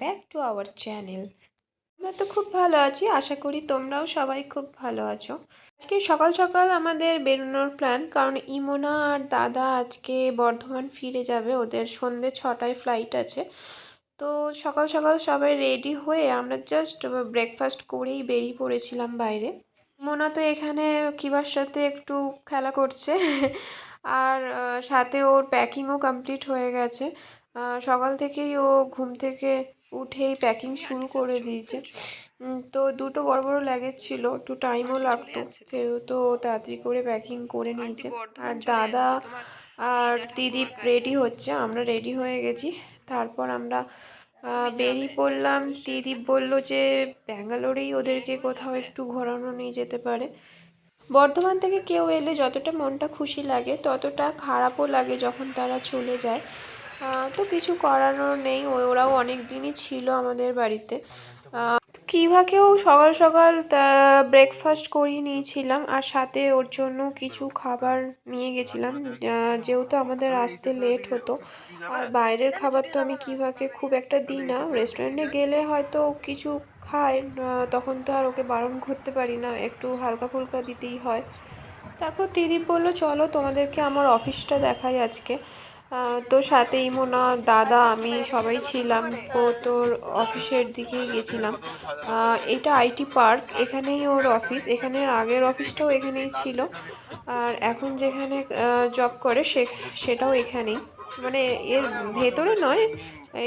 Back to our channel আমরা তো খুব ভালো আছি, আশা করি তোমরাও সবাই খুব ভালো আছো। আজকে সকাল সকাল আমাদের বেরোনোর প্ল্যান কারণ ইমোনা আর দাদা আজকে বর্ধমান ফিরে যাবে, ওদের সন্ধ্যে ছটায় ফ্লাইট আছে। তো সকাল সকাল সবাই রেডি হয়ে আমরা জাস্ট ব্রেকফাস্ট করেই বেরিয়ে পড়েছিলাম বাইরে। মোনা তো এখানে কিবার সাথে একটু খেলা করছে, আর সাথে ওর প্যাকিংও কমপ্লিট হয়ে গেছে। সকাল থেকেই ও ঘুম থেকে উঠেই প্যাকিং শুরু করে দিয়েছে। তো দুটো বড় বড় লাগেজ ছিল একটু টাইমও লাগতো। সেহেতু তাড়াতাড়ি করে প্যাকিং করে নিয়েছে। আর দাদা আর দিদি রেডি হচ্ছে আমরা রেডি হয়ে গেছি। তারপর আমরা বেরিয়ে পড়লাম। দিদি বলল যে ব্যাঙ্গালোরেই ওদেরকে কোথাও একটু ঘোরানো নিয়ে যেতে পারে। বর্ধমান থেকে কেউ এলে যতটা মনটা খুশি লাগে ততটা খারাপও লাগে যখন তারা চলে যায়। তো কিছু করানোর নেই ওরাও অনেক দিনই ছিল আমাদের বাড়িতে। কিভাকেও সকাল সকাল ব্রেকফাস্ট করিয়ে নিয়েছিলাম, আর সাথে ওর জন্য কিছু খাবার নিয়ে গেছিলাম। যেহেতু আমাদের আসতে লেট হতো, আর বাইরের খাবার তো আমি কিভাকে খুব একটা দিই না। রেস্টুরেন্টে গেলে হয়তো কিছু খায় তখন তো আর ওকে বারণ করতে পারি না, একটু হালকা ফুলকা দিতেই হয়। তারপর দিদি বলল, চলো তোমাদেরকে আমার অফিসটা দেখাই আজকে। তো সাথে ইমোনা দাদা, আমি সবাই ছিলাম। ও তোর অফিসের দিকেই গেছিলাম। এটা আইটি পার্ক, এখানেই ওর অফিস। এখানে আগের অফিসটাও এখানেই ছিল। আর এখন যেখানে জব করে সে, সেটাও এখানেই। মানে এর ভেতরে নয়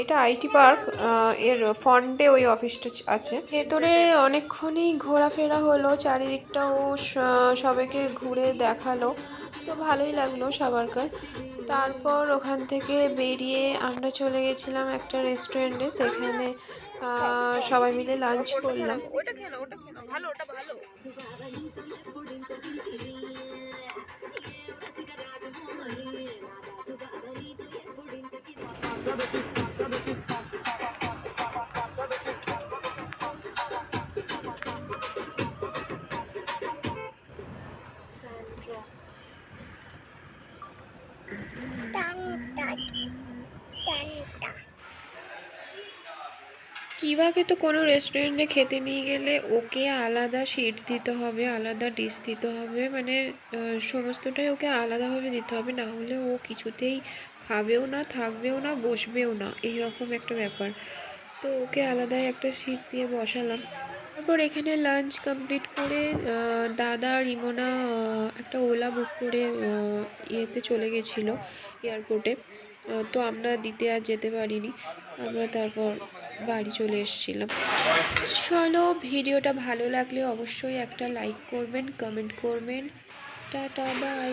এটা আইটি পার্কের ফন্টে ওই অফিসটা আছে। ভেতরে অনেকক্ষণই ঘোরাফেরা হলো চারিদিকটাও সবাইকে ঘুরে দেখাল। তো ভালোই লাগল সবারকার। তারপর ওখান থেকে বেরিয়ে আমরা চলে গেছিলাম একটা রেস্টুরেন্টে সেখানে সবাই মিলে লাঞ্চ করলাম। ওটা কেন ওটা কেন ভালো ওটা ভালো। কিভাকে তো কোনো রেস্টুরেন্টে খেতে নিয়ে গেলে ওকে আলাদা সিট দিতে হবে, আলাদা ডিশ দিতে হবে মানে সমস্তটাই ওকে আলাদাভাবে দিতে হবে, না হলে ও কিছুতেই খাবেও না, থাকবেও না, বসবেও না, এইরকম একটা ব্যাপার। তো ওকে আলাদাই একটা সিট দিয়ে বসালাম। তারপর এখানে লাঞ্চ কমপ্লিট করে দাদা আর ইমোনা একটা ওলা বুক করে ইয়েতে চলে গেছিল এয়ারপোর্টে তো আমরা দিতে আর যেতে পারিনি। আমরা তারপর বাড়ি চলে এসেছিলাম। চলো, ভিডিওটা ভালো লাগলে অবশ্যই একটা লাইক করবেন কমেন্ট করবেন। Tata bye